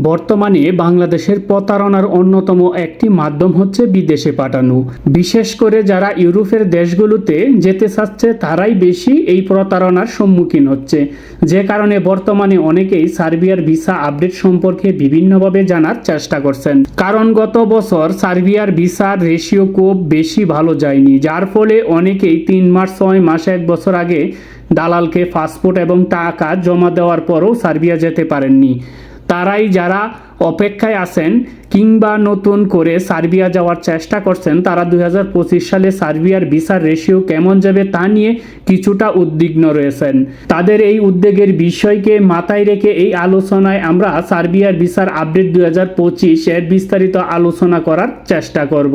বর্তমানে বাংলাদেশের প্রতারণার অন্যতম একটি মাধ্যম হচ্ছে বিদেশে পাঠানো। বিশেষ করে যারা ইউরোপের দেশগুলোতে যেতে চাচ্ছে, তারাই বেশি এই প্রতারণার সম্মুখীন হচ্ছে। যে কারণে বর্তমানে অনেকেই সার্বিয়ার ভিসা আপডেট সম্পর্কে বিভিন্নভাবে জানার চেষ্টা করছেন। কারণ গত বছর সার্বিয়ার ভিসার রেশিও খুব বেশি ভালো যায়নি, যার ফলে অনেকেই তিন মাস, ছয় মাস, এক বছর আগে দালালকে পাসপোর্ট এবং টাকা জমা দেওয়ার পরও সার্বিয়া যেতে পারেননি। তারাই যারা অপেক্ষায় আছেন কিংবা নতুন করে সার্বিয়া যাওয়ার চেষ্টা করছেন তারা দু হাজার পঁচিশ সালে সার্বিয়ার ভিসার রেশিও কেমন যাবে তা নিয়ে কিছুটা উদ্বিগ্ন রয়েছেন। তাদের এই উদ্বেগের বিষয়কে মাথায় রেখে এই আলোচনায় আমরা সার্বিয়ার ভিসার আপডেট দুই এর বিস্তারিত আলোচনা করার চেষ্টা করব।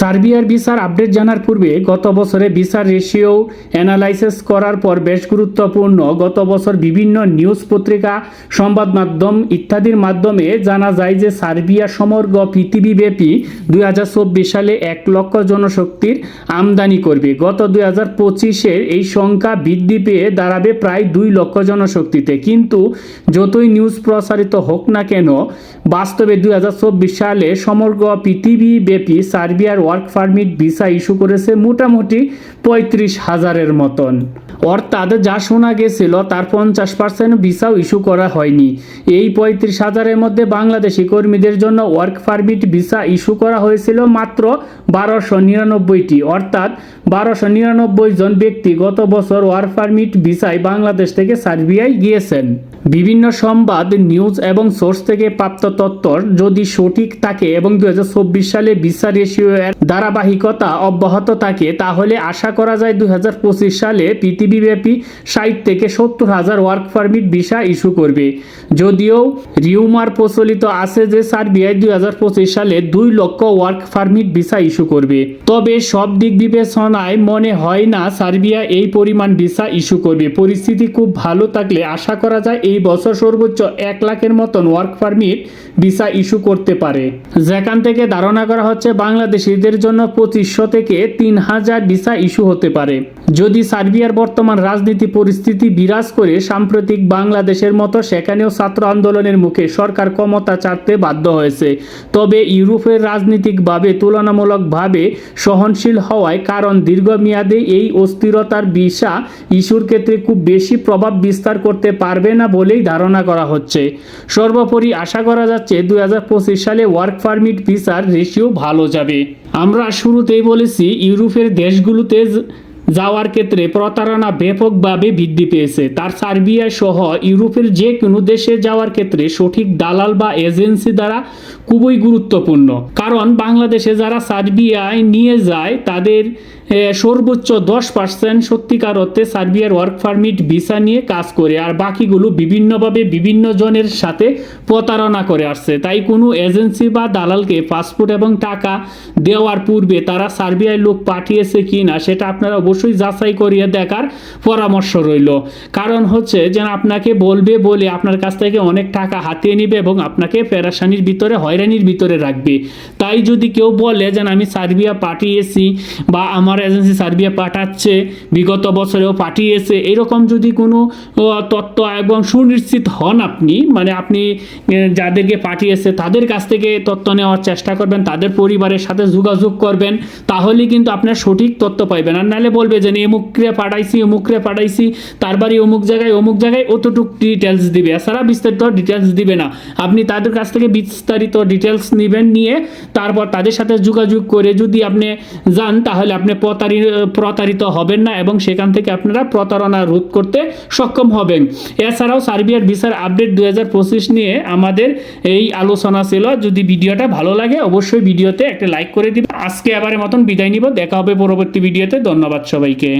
সার্বিয়ার ভিসার আপডেট জানার পূর্বে গত বছরে ভিসার রেশিও অ্যানালাইসিস করার পর বেশ গুরুত্বপূর্ণ। গত বছর বিভিন্ন নিউজ পত্রিকা, সংবাদ মাধ্যম ইত্যাদির মাধ্যমে জানা যায় যে সার্বিয়া সমগ্র পৃথিবীব্যাপী দুই হাজার চব্বিশ সালে এক লক্ষ জনশক্তির আমদানি করবে। গত দুই হাজার পঁচিশের এই সংখ্যা বৃদ্ধি পেয়ে দাঁড়াবে প্রায় দুই লক্ষ জনশক্তিতে। কিন্তু যতই নিউজ প্রসারিত হোক না কেন, বাস্তবে দুই হাজার চব্বিশ সালে সমগ্র পৃথিবীব্যাপী সার্বিয়ার ওয়ার্ক পারমিট ভিসা ইস্যু করেছে মোটামুটি পঁয়ত্রিশ হাজারের মতন। অর্থাৎ যা শোনা গেছিল, তার পঞ্চাশ পার্সেন্ট ভিসাও ইস্যু করা হয়নি। এই পঁয়ত্রিশ হাজারের মধ্যে বাংলাদেশি কর্মীদের জন্য ওয়ার্ক পারমিট ভিসা ইস্যু করা হয়েছিল মাত্র বারোশো নিরানব্বইটি। অর্থাৎ বারোশো নিরানব্বই জন ব্যক্তি গত বছর ওয়ার্ক পারমিট ভিসায় বাংলাদেশ থেকে সার্বিয়ায় গিয়েছেন। বিভিন্ন সংবাদ, নিউজ এবং সোর্স থেকে প্রাপ্ত তথ্য যদি সঠিক থাকে এবং দু হাজার চব্বিশ সালে ভিসা রেশিও এর ধারাবাহিকতা অব্যাহত থাকে, তাহলে আশা করা যায় দুই হাজার পঁচিশ সালে পৃথিবীব্যাপী ষাট থেকে সত্তর হাজার ওয়ার্ক পারমিট ভিসা ইস্যু করবে। যদিও রিউমার প্রচলিত আছে যে সার্বিয়ায় দুই হাজার পঁচিশ সালে দুই লক্ষ ওয়ার্ক পারমিট ভিসা ইস্যু করবে। তবে সব দিক বিবেচনায় মনে হয় না সার্বিয়া এই পরিমাণ ভিসা ইস্যু করবে। পরিস্থিতি খুব ভালো থাকলে আশা করা যায় এই বছর সর্বোচ্চ এক লাখের মতন ওয়ার্ক পারমিট ভিসা ইস্যু করতে পারে। যেখান থেকে ধারণা করা হচ্ছে বাংলাদেশিদের জন্য পঁচিশশো থেকে তিন হাজার ভিসা ইস্যু হতে পারে। যদি সার্বিয়ার বর্তমান রাজনীতি পরিস্থিতি বিরাজ করে, সাম্প্রতিক বাংলাদেশের মতো সেখানেও ছাত্র আন্দোলনের মুখে সরকার ক্ষমতা চাটতে বাধ্য হয়েছে। তবে ইউরোপের রাজনীতিকভাবে তুলনামূলকভাবে সহনশীল হওয়ায় কারণ দীর্ঘমেয়াদে এই অস্থিরতার ভিসা ইস্যুর ক্ষেত্রে খুব বেশি প্রভাব বিস্তার করতে পারবে না বলেই ধারণা করা হচ্ছে। সর্বোপরি আশা করা যাচ্ছে দু দুই সালে ওয়ার্ক পারমিট ভিসার রেশিও ভালো যাবে। আমরা শুরুতেই বলেছি, ইউরোপের দেশগুলোতে যাওয়ার ক্ষেত্রে প্রতারণা ব্যাপকভাবে বৃদ্ধি পেয়েছে। তার সার্বিয়া সহ ইউরোপের যে কোনো দেশে যাওয়ার ক্ষেত্রে সঠিক দালাল বা এজেন্সি দ্বারা খুবই গুরুত্বপূর্ণ। কারণ বাংলাদেশে যারা সার্বিয়ায় নিয়ে যায়, তাদের সর্বোচ্চ দশ পার্সেন্ট সত্যিকার অর্থে সার্বিয়ার ওয়ার্ক পারমিট ভিসা নিয়ে কাজ করে, আর বাকিগুলো বিভিন্নভাবে বিভিন্ন জনের সাথে প্রতারণা করে আসছে। তাই কোনো এজেন্সি বা দালালকে পাসপোর্ট এবং টাকা দেওয়ার পূর্বে তারা সার্বিয়ায় লোক পাঠিয়েছে কি না, সেটা আপনারা অবশ্যই যাচাই করিয়ে দেখার পরামর্শ রইল। কারণ হচ্ছে যেন আপনাকে বলবে বলে আপনার কাছ থেকে অনেক টাকা হাতিয়ে নিবে এবং আপনাকে পেরাশানির ভিতরে, হয়রানির ভিতরে রাখবে। তাই যদি কেউ বলে যেন আমি সার্বিয়া পাঠিয়েছি বা আমার এজেন্সি সার্বিয়া পাঠাচ্ছে, বিগত বছরেও পাঠিয়েছে, এরকম যদি কোনো তথ্য এবং সুনিশ্চিত হন আপনি মানে আপনি যাদেরকে পাঠিয়েছে তাদের কাছ থেকে তথ্য নেওয়ার চেষ্টা করবেন, তাদের পরিবারের সাথে যোগাযোগ করবেন, তাহলেই কিন্তু আপনার সঠিক তথ্য পাইবেন। আর নাহলে বলবে যে অমুকরে পাঠাইছি অমুকরে পাঠাইছি, তার বাড়ি অমুক জায়গায় অমুক জায়গায় অতটুক ডিটেলস দিবে। এছাড়া বিস্তারিত ডিটেলস দিবে না। আপনি তাদের কাছ থেকে বিস্তারিত ডিটেলস নেবেন, নিয়ে তারপর তাদের সাথে যোগাযোগ করে যদি আপনি যান, তাহলে আপনি প্রতারিত হবেন না এবং সেখান থেকে আপনারা প্রতারণা রোধ করতে সক্ষম হবেন। এছাড়াও সার্বিয়ার ভিসার আপডেট দু হাজার পঁচিশ নিয়ে আমাদের এই আলোচনা ছিল। যদি ভিডিওটা ভালো লাগে, অবশ্যই ভিডিওতে একটা লাইক করে দিবেন। আজকে এবারের মতন বিদায় নিব। দেখা হবে পরবর্তী ভিডিওতে। ধন্যবাদ সবাইকে।